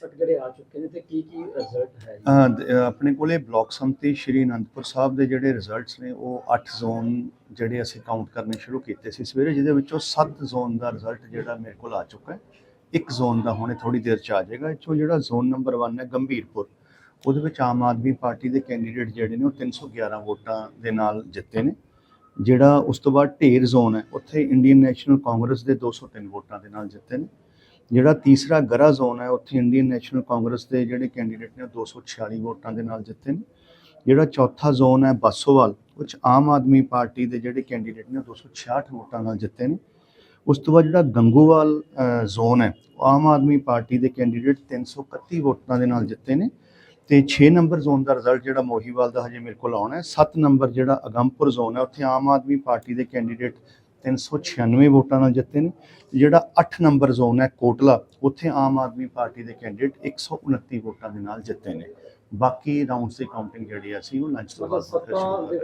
ਤੱਕ ਜਿਹੜੇ ਆ ਚੁੱਕੇ ਨੇ ਤੇ ਕੀ ਕੀ ਰਿਜ਼ਲਟ ਹੈ ਜੀ? ਆਪਣੇ ਕੋਲੇ ਬਲਾਕ ਸੰਮਤੀ ਸ਼੍ਰੀ ਅਨੰਦਪੁਰ ਸਾਹਿਬ ਦੇ ਜਿਹੜੇ ਰਿਜ਼ਲਟਸ ਨੇ, ਉਹ 8 ਜ਼ੋਨ ਜਿਹੜੇ ਅਸੀਂ ਕਾਊਂਟ ਕਰਨੇ ਸ਼ੁਰੂ ਕੀਤੇ ਸੀ ਸਵੇਰੇ, ਜਿਹਦੇ ਵਿੱਚੋਂ 7 ਜ਼ੋਨ ਦਾ ਰਿਜ਼ਲਟ ਜਿਹੜਾ ਮੇਰੇ ਕੋਲ ਆ ਚੁੱਕਾ ਹੈ। ਇੱਕ ਜ਼ੋਨ ਦਾ ਹੁਣੇ ਥੋੜੀ ਦੇਰ ਚ ਆ ਜਾਏਗਾ। ਇਹ ਜਿਹੜਾ ਜ਼ੋਨ ਨੰਬਰ 1 ਹੈ ਗੰਭੀਰਪੁਰ, ਉਹਦੇ ਵਿੱਚ ਆਮ ਆਦਮੀ ਪਾਰਟੀ ਦੇ ਕੈਂਡੀਡੇਟ ਜਿਹੜੇ ਨੇ, ਉਹ 311 ਵੋਟਾਂ ਦੇ ਨਾਲ ਜਿੱਤੇ ਨੇ। ਜਿਹੜਾ ਉਸ ਤੋਂ ਬਾਅਦ ਢੇਰ ਜ਼ੋਨ ਹੈ, ਉੱਥੇ ਇੰਡੀਅਨ ਨੈਸ਼ਨਲ ਕਾਂਗਰਸ ਦੇ 203 ਵੋਟਾਂ ਦੇ ਨਾਲ ਜਿੱਤੇ ਨੇ। ਜਿਹੜਾ ਤੀਸਰਾ ਗਰਾ ਜ਼ੋਨ ਹੈ, ਉੱਥੇ ਇੰਡੀਅਨ ਨੈਸ਼ਨਲ ਕਾਂਗਰਸ ਦੇ ਜਿਹੜੇ ਕੈਂਡੀਡੇਟ ਨੇ, ਉਹ 246 ਵੋਟਾਂ ਦੇ ਨਾਲ ਜਿੱਤੇ ਨੇ। ਜਿਹੜਾ ਚੌਥਾ ਜ਼ੋਨ ਹੈ, ਬਾਸੋਵਾਲ ਉਹ 'ਚ ਆਮ ਆਦਮੀ ਪਾਰਟੀ ਦੇ ਜਿਹੜੇ ਕੈਂਡੀਡੇਟ ਨੇ, ਉਹ 266 ਵੋਟਾਂ ਨਾਲ ਜਿੱਤੇ ਨੇ। ਉਸ ਤੋਂ ਬਾਅਦ ਜਿਹੜਾ ਗੰਗੂਵਾਲ ਜ਼ੋਨ ਹੈ, ਉਹ ਆਮ ਆਦਮੀ ਪਾਰਟੀ ਦੇ ਕੈਂਡੀਡੇਟ 331 ਵੋਟਾਂ ਦੇ ਨਾਲ ਜਿੱਤੇ ਨੇ ਤੇ 6 ਨੰਬਰ ਜ਼ੋਨ ਦਾ ਰਿਜ਼ਲਟ ਜਿਹੜਾ ਮੋਹੀਵਾਲ ਦਾ ਹਜੇ ਮੇਰੇ ਕੋਲ ਆਉਣਾ ਹੈ। 7 ਨੰਬਰ ਜਿਹੜਾ ਅਗੰਮਪੁਰ ਜ਼ੋਨ ਹੈ, ਉੱਥੇ ਆਮ ਆਦਮੀ ਪਾਰਟੀ ਦੇ ਕੈਂਡੀਡੇਟ 396 ਵੋਟਾਂ ਨਾਲ ਜਿੱਤੇ ਨੇ ਜਿਹੜਾ 8 ਨੰਬਰ ਜ਼ੋਨ ਹੈ ਕੋਟਲਾ ਉੱਥੇ ਆਮ ਆਦਮੀ ਪਾਰਟੀ ਦੇ ਕੈਂਡੀਡੇਟ 129 ਵੋਟਾਂ ਦੇ ਨਾਲ ਜਿੱਤੇ ਨੇ। ਬਾਕੀ ਰਾਉਂਡਸ ਦੀ ਕਾਊਂਟਿੰਗ ਜਿਹੜੀ ਅਸੀਂ ਉਹ ਲੰਚ ਤੋਂ ਬਾਅਦ ਸ਼ੁਰੂ ਦੇ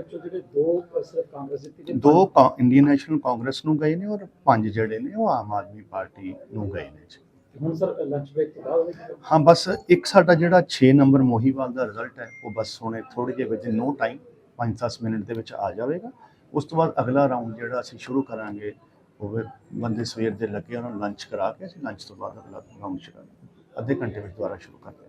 ਇੰਡੀਅਨ ਨੈਸ਼ਨਲ ਕਾਂਗਰਸ ਨੂੰ ਗਏ ਨੇ ਔਰ ਪੰਜ ਜਿਹੜੇ ਨੇ ਉਹ ਆਮ ਆਦਮੀ ਪਾਰਟੀ ਨੂੰ ਗਏ ਨੇ ਜੀ। ਹੁਣ ਸਰ ਲੰਚ ਬ੍ਰੇਕ ਤੋਂ ਬਾਅਦ ਉਹਨੇ ਹਾਂ ਬਸ ਇੱਕ ਸਾਡਾ ਜਿਹੜਾ 6 ਨੰਬਰ ਮੋਹੀਵਾਲ ਦਾ ਰਿਜ਼ਲਟ ਹੈ ਉਹ ਬਸ ਹੁਣੇ ਥੋੜੇ ਜਿਹੇ ਵਿੱਚ ਨੋ ਟਾਈਮ 5-10 ਮਿੰਟ ਦੇ ਵਿੱਚ ਆ ਜਾਵੇਗਾ। ਉਸ ਤੋਂ ਬਾਅਦ ਅਗਲਾ ਰਾਊਂਡ ਜਿਹੜਾ ਅਸੀਂ ਸ਼ੁਰੂ ਕਰਾਂਗੇ, ਉਹ ਫਿਰ ਬੰਦੇ ਸਵੇਰ ਦੇ ਲੱਗੇ, ਉਹਨਾਂ ਨੂੰ ਲੰਚ ਕਰਾ ਕੇ ਅਸੀਂ ਲੰਚ ਤੋਂ ਬਾਅਦ ਅਗਲਾ ਰਾਊਂਡ ਸ਼ੁਰੂ ਕਰਾਂਗੇ। ਅੱਧੇ ਘੰਟੇ ਵਿੱਚ ਦੁਬਾਰਾ ਸ਼ੁਰੂ ਕਰਾਂਗੇ